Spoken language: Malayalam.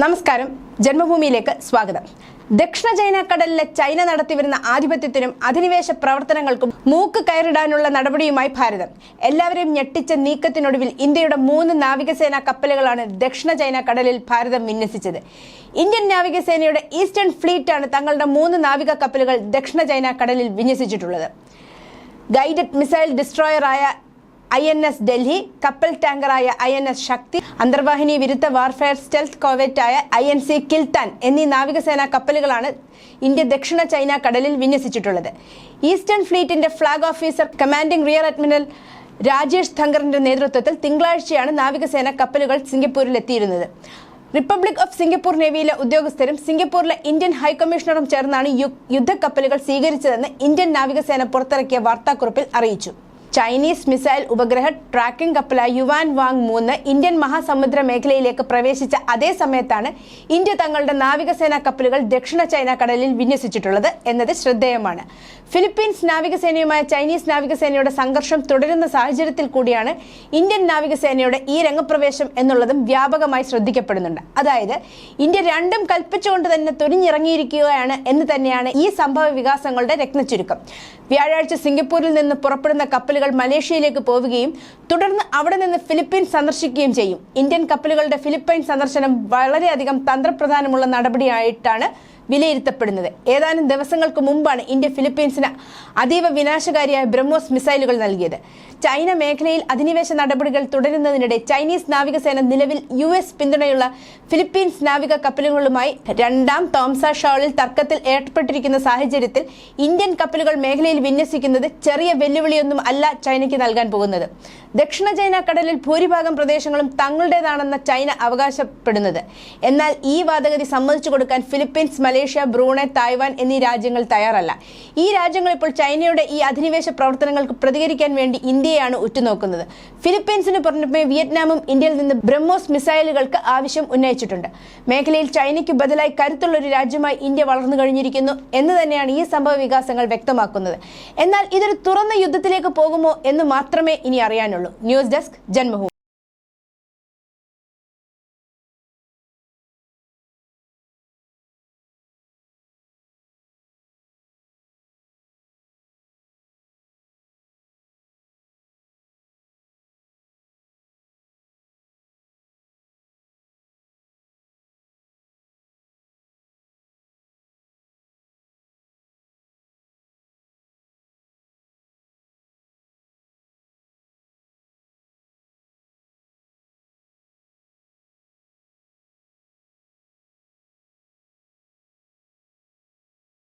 നമസ്കാരം. ജന്മഭൂമിയിലേക്ക് സ്വാഗതം. ദക്ഷിണ ചൈന കടലിലെ ചൈന നടത്തിവരുന്ന ആധിപത്യത്തിനും അധിനിവേശ പ്രവർത്തനങ്ങൾക്കും മൂക്ക് കയറിടാനുള്ള നടപടിയുമായി ഭാരതം. എല്ലാവരെയും ഞെട്ടിച്ച നീക്കത്തിനൊടുവിൽ ഇന്ത്യയുടെ മൂന്ന് നാവികസേനാ കപ്പലുകളാണ് ദക്ഷിണ ചൈന കടലിൽ ഭാരതം വിന്യസിച്ചത്. ഇന്ത്യൻ നാവികസേനയുടെ ഈസ്റ്റേൺ ഫ്ലീറ്റാണ് തങ്ങളുടെ മൂന്ന് നാവിക കപ്പലുകൾ ദക്ഷിണ ചൈന കടലിൽ വിന്യസിച്ചിട്ടുള്ളത്. ഗൈഡഡ് മിസൈൽ ഡിസ്ട്രോയറായ ഐ എൻ എസ് ഡൽഹി കപ്പൽ ടാങ്കറായ ഐ എൻ എസ് ശക്തി അന്തർവാഹിനി വിരുദ്ധ വാർഫെയർ സ്റ്റെൽത്ത് കോവറ്റായ ഐ എൻ സി കിൽത്താൻ എന്നീ നാവികസേനാ കപ്പലുകളാണ് ഇന്ത്യ ദക്ഷിണ ചൈന കടലിൽ വിന്യസിച്ചിട്ടുള്ളത്. Eastern ഫ്ലീറ്റിന്റെ flag officer commanding rear admiral Rajesh ധങ്കറിന്റെ നേതൃത്വത്തിൽ തിങ്കളാഴ്ചയാണ് നാവികസേന കപ്പലുകൾ സിംഗപ്പൂരിൽ എത്തിയിരുന്നത്. റിപ്പബ്ലിക് ഓഫ് സിംഗപ്പൂർ നേവിയിലെ ഉദ്യോഗസ്ഥരും സിംഗപ്പൂരിലെ ഇന്ത്യൻ ഹൈക്കമ്മീഷണറും ചേർന്നാണ് യുദ്ധക്കപ്പലുകൾ സ്വീകരിച്ചതെന്ന് ഇന്ത്യൻ നാവികസേന പുറത്തിറക്കിയ വാർത്താക്കുറിപ്പിൽ അറിയിച്ചു. ചൈനീസ് മിസൈൽ ഉപഗ്രഹ ട്രാക്കിംഗ് കപ്പലായ യുവാൻ വാങ് മൂന്ന് ഇന്ത്യൻ മഹാസമുദ്ര മേഖലയിലേക്ക് പ്രവേശിച്ച അതേ സമയത്താണ് ഇന്ത്യ തങ്ങളുടെ നാവികസേനാ കപ്പലുകൾ ദക്ഷിണ ചൈന കടലിൽ വിന്യസിച്ചിട്ടുള്ളത് എന്നത് ശ്രദ്ധേയമാണ്. ഫിലിപ്പീൻസ് നാവികസേനയുമായ ചൈനീസ് നാവികസേനയുടെ സംഘർഷം തുടരുന്ന സാഹചര്യത്തിൽ കൂടിയാണ് ഇന്ത്യൻ നാവികസേനയുടെ ഈ രംഗപ്രവേശം എന്നുള്ളതും വ്യാപകമായി ശ്രദ്ധിക്കപ്പെടുന്നുണ്ട്. അതായത് ഇന്ത്യ രണ്ടും കൽപ്പിച്ചുകൊണ്ട് തന്നെ തുനിഞ്ഞിറങ്ങിയിരിക്കുകയാണ് എന്ന് തന്നെയാണ് ഈ സംഭവ വികാസങ്ങളുടെ രത്നച്ചുരുക്കം. വ്യാഴാഴ്ച സിംഗപ്പൂരിൽ നിന്ന് പുറപ്പെടുന്ന കപ്പലുകൾ മലേഷ്യയിലേക്ക് പോവുകയും തുടർന്ന് അവിടെ നിന്ന് ഫിലിപ്പീൻസ് സന്ദർശിക്കുകയും ചെയ്യും. ഇന്ത്യൻ കപ്പലുകളുടെ ഫിലിപ്പൈൻ സന്ദർശനം വളരെയധികം തന്ത്രപ്രധാനമുള്ള നടപടിയായിട്ടാണ് വിലയിരുത്തപ്പെടുന്നത്. ഏതാനും ദിവസങ്ങൾക്ക് മുമ്പാണ് ഇന്ത്യ ഫിലിപ്പീൻസിന് അതീവ വിനാശകാരിയായ ബ്രഹ്മോസ് മിസൈലുകൾ നൽകിയത്. ചൈന മേഖലയിൽ അധിനിവേശ നടപടികൾ തുടരുന്നതിനിടെ ചൈനീസ് നാവികസേന നിലവിൽ യു എസ് പിന്തുണയുള്ള ഫിലിപ്പീൻസ് നാവിക കപ്പലുകളുമായി രണ്ടാം തോംസ ഷോളിൽ തർക്കത്തിൽ ഏർപ്പെട്ടിരിക്കുന്ന സാഹചര്യത്തിൽ ഇന്ത്യൻ കപ്പലുകൾ മേഖലയിൽ വിന്യസിക്കുന്നത് ചെറിയ വെല്ലുവിളിയൊന്നും അല്ല ചൈനയ്ക്ക് നൽകാൻ പോകുന്നത്. ദക്ഷിണ ചൈന കടലിൽ ഭൂരിഭാഗം പ്രദേശങ്ങളും തങ്ങളുടേതാണെന്ന ചൈന അവകാശപ്പെടുന്നത്. എന്നാൽ ഈ വാദഗതി സമ്മതിച്ചു കൊടുക്കാൻ ഫിലിപ്പീൻസ് മലേഷ്യ ബ്രൂണെ തായ്വാൻ എന്നീ രാജ്യങ്ങൾ തയ്യാറല്ല. ഈ രാജ്യങ്ങൾ ഇപ്പോൾ ചൈനയുടെ ഈ അധിനിവേശ പ്രവർത്തനങ്ങൾക്ക് പ്രതികരിക്കാൻ വേണ്ടി ഇന്ത്യയാണ് ഉറ്റുനോക്കുന്നത്. ഫിലിപ്പീൻസിന് പുറമെ വിയറ്റ്നാമും ഇന്ത്യയിൽ നിന്ന് ബ്രഹ്മോസ് മിസൈലുകൾക്ക് ആവശ്യം ഉന്നയിച്ചിട്ടുണ്ട്. മേഖലയിൽ ചൈനയ്ക്ക് ബദലായി കരുത്തുള്ള ഒരു രാജ്യമായി ഇന്ത്യ വളർന്നു കഴിഞ്ഞിരിക്കുന്നു എന്ന് തന്നെയാണ് ഈ സംഭവ വികാസങ്ങൾ വ്യക്തമാക്കുന്നത്. എന്നാൽ ഇതൊരു തുറന്ന യുദ്ധത്തിലേക്ക് പോകുമോ എന്ന് മാത്രമേ ഇനി അറിയാനുള്ളൂ. News desk Janmabhumi